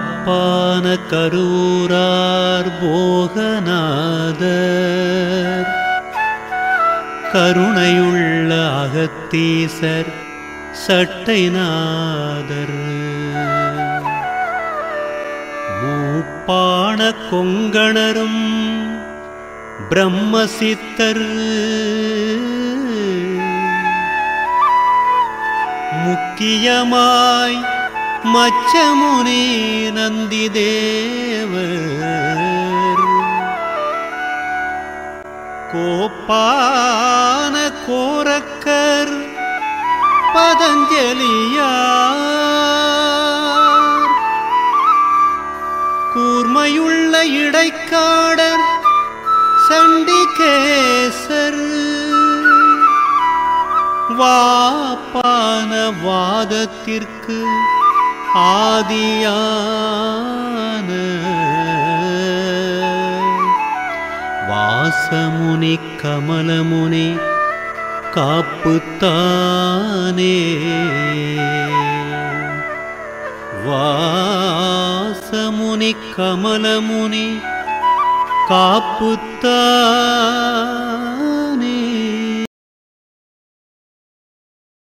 காப்பான கரூரார் போகநாதர். கருணையுள்ள அகத்தீசர் சட்டைநாதர். மூப்பான கொங்கணரும் பிரம்மசித்தர். முக்கியமாய் மச்சமுனி நந்தி தேவர். கோப்பான கோரக்கர் பதஞ்சலியார். கூர்மையுள்ள இடைக்காடர் சண்டிகேசர். வாப்பான வாதத்திற்கு ஆதியான வாசமுனி கமலமுனி காப்புத்தானே. வாசமுனி கமலமுனி காப்புத்தான்